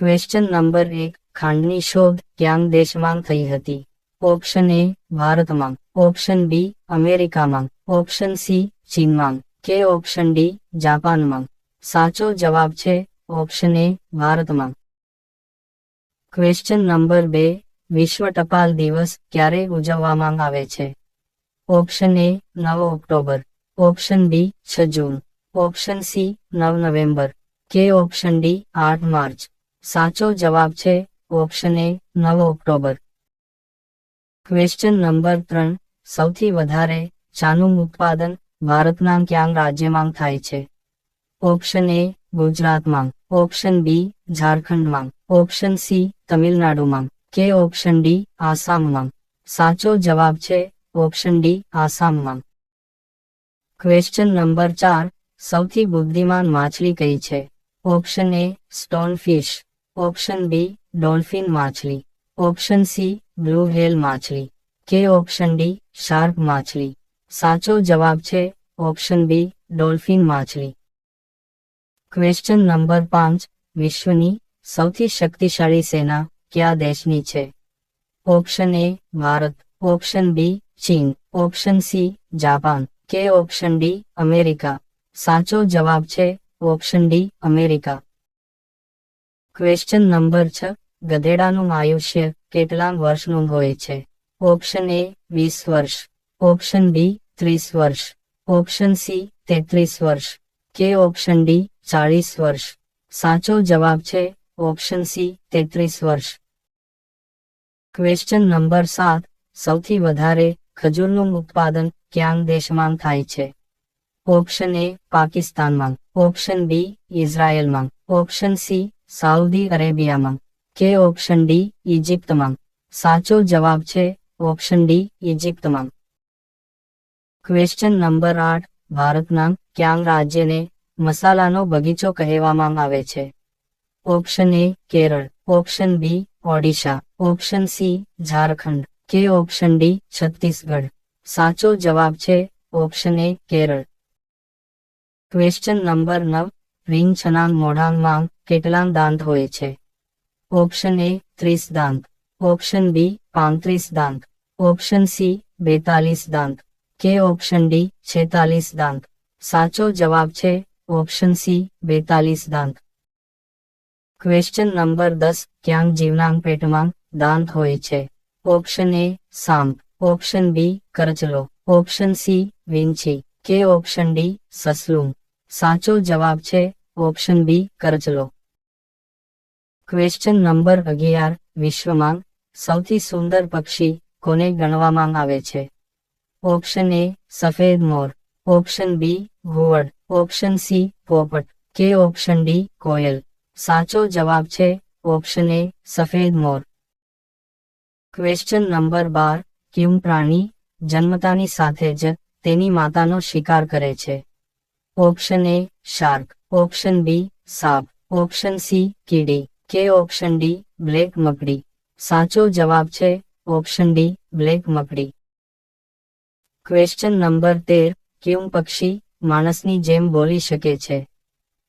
Question number એક. ખાંડની શોધ ક્યાંક દેશમાં થઈ હતી? ઓપ્શન એ ભારતમાં. ઓપ્શન બી અમેરિકામાં. ઓપ્શન સી ચીનમાં. કે ઓપ્શન ડી જાપાનમાં. સાચો જવાબ છે ઓપ્શન એ ભારતમાં. ક્વેશ્ચન નંબર બે. વિશ્વ ટપાલ દિવસ ક્યારે ઉજવવામાં આવે છે? ઓપ્શન એ નવ ઓક્ટોબર. ઓપ્શન બી છ જૂન. ઓપ્શન સી નવ નવેમ્બર. કે ઓપ્શન ડી આઠ માર્ચ. સાચો જવાબ છે ઓપ્શન એ નવ ઓક્ટોબર. ક્વેશ્ચન નંબર ત્રણ, સૌથી વધારે ચાનું ઉત્પાદન ભારતના ક્યાં રાજ્યમાં થાય છે? ઓપ્શન એ ગુજરાતમાં. ઓપ્શન બી ઝારખંડમાં. ઓપ્શન સી તમિલનાડુમાં. કે ઓપ્શન ડી આસામમાં. સાચો જવાબ છે ઓપ્શન ડી આસામમાં. ક્વેશ્ચન નંબર ચાર, સૌથી બુદ્ધિમાન માછલી કઈ છે? Option A stone fish option B dolphin માછલી ઓપ્શન સી બ્લુ વ્હેલ માછલી કે ઓપ્શન ડી શાર્ક માછલી સાચો જવાબ છે ઓપ્શન બી ડોલ્ફિન માછલી ક્વેશ્ચન નંબર પાંચ વિશ્વની સૌથી શક્તિશાળી સેના કયા દેશની છે option A Bharat option B ચીન ઓપ્શન સી જાપાન કે ઓપ્શન ડી અમેરિકા સાચો જવાબ છે option D America question number છ. ગધેડાનું આયુષ્ય કેટલા વર્ષનું હોય છે? ઓપ્શન એ વીસ વર્ષ. ઓપ્શન બી ત્રીસ વર્ષ. ઓપ્શન સી તેત્રીસ વર્ષ. કે ઓપ્શન ડી ચાળીસ વર્ષ. સાચો જવાબ છે ઓપ્શન સી તેત્રીસ વર્ષ. ક્વેશ્ચન નંબર સાત. સૌથી વધારે ખજૂરનું ઉત્પાદન ક્યાં દેશમાં થાય છે? ઓપ્શન એ પાકિસ્તાનમાં. ઓપ્શન બી ઇઝરાયલમાં. ઓપ્શન સી સાઉદી અરેબિયામાં. કે ઓપ્શન ડી ઇજિપ્તમાં સાચો જવાબ છે, ઓપ્શન ડી ઇજિપ્તમાં ક્વેશ્ચન નંબર આઠ, ભારતના ક્યાં રાજ્યને મસાલાનો બગીચો કહેવામાં આવે છે? Option A, Kerala. Option B, Odisha. Option C, Jharkhand. કે ઓપ્શન ડી, છત્તીસગઢ. સાચો જવાબ છે, option A, Kerala. Question number નવ રિંગ છનાંગ મોઢાંગમાં કેટલા દાંત હોય છે? ઓપ્શન એ ત્રીસ દાંત. ઓપ્શન બી પાંત્રીસ દાંત. ઓપ્શન સી બેતાલીસ દાંત. કે ઓપ્શન ડી છેતાલીસ દાંત. સાચો જવાબ છે ઓપ્શન સી બેતાલીસ દાંત. ક્વેશ્ચન નંબર દસ ક્યાંક જીવનાંગ પેટમાં દાંત હોય છે? ઓપ્શન એ સાંપ ઓપ્શન બી કરચલો. ઓપ્શન સી વિંછી. કે ઓપ્શન ડી સસલું. સાચો જવાબ છે ઓપ્શન બી કરચલો. ક્વેશ્ચન નંબર અગિયાર, વિશ્વમાં સૌથી સુંદર પક્ષી કોને ગણવામાં આવે છે? ઓપ્શન એ સફેદ મોર. ઓપ્શન બી ઘુવડ ઓપ્શન સી પોપટ. કે ઓપ્શન ડી કોયલ. સાચો જવાબ છે ઓપ્શન એ સફેદ મોર. ક્વેશ્ચન નંબર બાર, ક્યુમ પ્રાણી જન્મતાની સાથે જ તેની માતાનો શિકાર કરે છે. Option A shark option B સાપ. ઓપ્શન સી કીડી. કે ઓપ્શન ડી, બ્લેક મકડી સાચો જવાબ છે ઓપ્શન ડી, બ્લેક મકડી ક્વેશ્ચન નંબર તેર ક્યું પક્ષી માણસની જેમ બોલી શકે છે?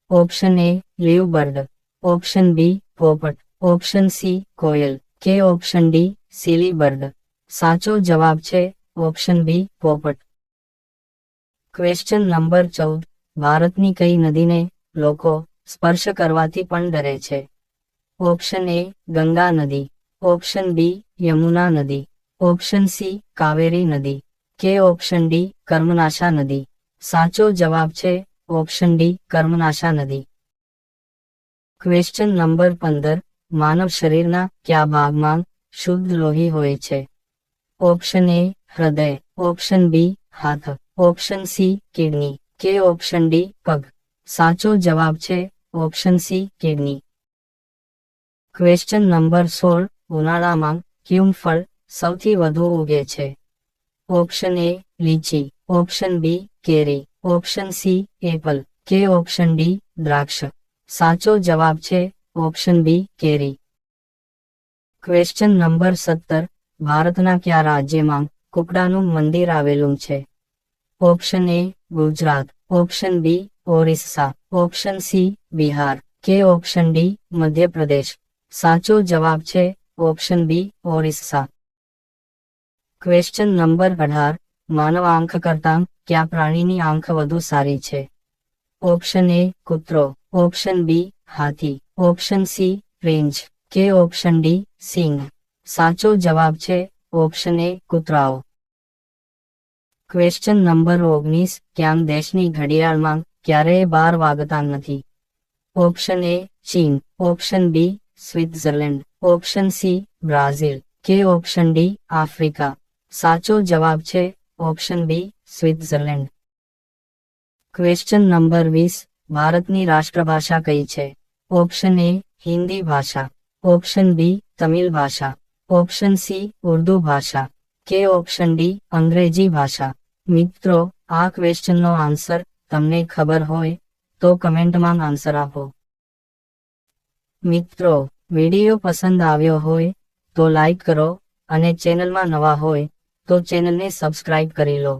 Option A love bird option B, પોપટ. ઓપ્શન સી, કોયલ. કે ઓપ્શન ડી, સીલી બર્ડ. સાચો જવાબ છે ઓપ્શન બી, પોપટ. ક્વેશ્ચન નંબર ચૌદ, ભારતની કઈ નદીને લોકો સ્પર્શ કરવાથી પણ ડરે છે? ઓપ્શન એ ગંગા નદી, ઓપ્શન બી યમુના નદી, ઓપ્શન સી કાવેરી નદી, કે ઓપ્શન ડી કર્મનાશા નદી. સાચો જવાબ છે ઓપ્શન ડી કર્મનાશા નદી. ક્વેશ્ચન નંબર પંદર, માનવ શરીરના કયા ભાગમાં શુદ્ધ લોહી હોય છે? ઓપ્શન એ હૃદય, ઓપ્શન બી હાથ, ઓપ્શન સી કિડની, કે ઓપ્શન ડી પગ. સાચો જવાબ છે option C kidney. Question number સોળ, ઉનાળામાં ક્યું ફળ સૌથી વધુ ઉગે છે? ઓપ્શન એ લીચી. ઓપ્શન બી કેરી. ઓપ્શન સી એપલ કે ઓપ્શન ડી દ્રાક્ષ. સાચો જવાબ છે ઓપ્શન બી કેરી. ક્વેશ્ચન નંબર સત્તર, ભારતના કયા રાજ્યમાં કુકડાનું મંદિર આવેલું છે? Option A Gujarat. Option B Orissa. Option C Bihar. કે ઓપ્શન ડી મધ્યપ્રદેશ. સાચો જવાબ છે option B Orissa. Question number અઢાર, માનવ આંખ કરતાં કયા પ્રાણીની આંખ વધુ સારી છે? ઓપ્શન એ કૂતરો. ઓપ્શન બી હાથી. Option C range. કે ઓપ્શન ડી સિંહ. સાચો જવાબ છે ઓપ્શન એ કૂતરાઓ. ક્વેશ્ચન નંબર ઓગણીસ, ક્યાંક દેશની ઘડિયાળમાં ક્યારેય બાર વાગતા નથી? ઓપ્શન એ ચીન. Option B Switzerland option C Brazil કે ઓપ્શન ડી આફ્રિકા સાચો જવાબ છે option B Switzerland question number વીસ, ભારતની રાષ્ટ્રભાષા કઈ છે? ઓપ્શન એ હિન્દી ભાષા. ઓપ્શન બી તમિલ ભાષા. ઓપ્શન સી ઉર્દુ ભાષા. કે ઓપ્શન ડી અંગ્રેજી ભાષા. મિત્રો, આ ક્વેશ્ચનનો આન્સર તમને ખબર હોય તો કમેન્ટમાં આન્સર આપો. મિત્રો, વીડિયો પસંદ આવ્યો હોય તો લાઈક કરો અને ચેનલમાં નવા હોય તો ચેનલને સબસ્ક્રાઇબ કરી લો.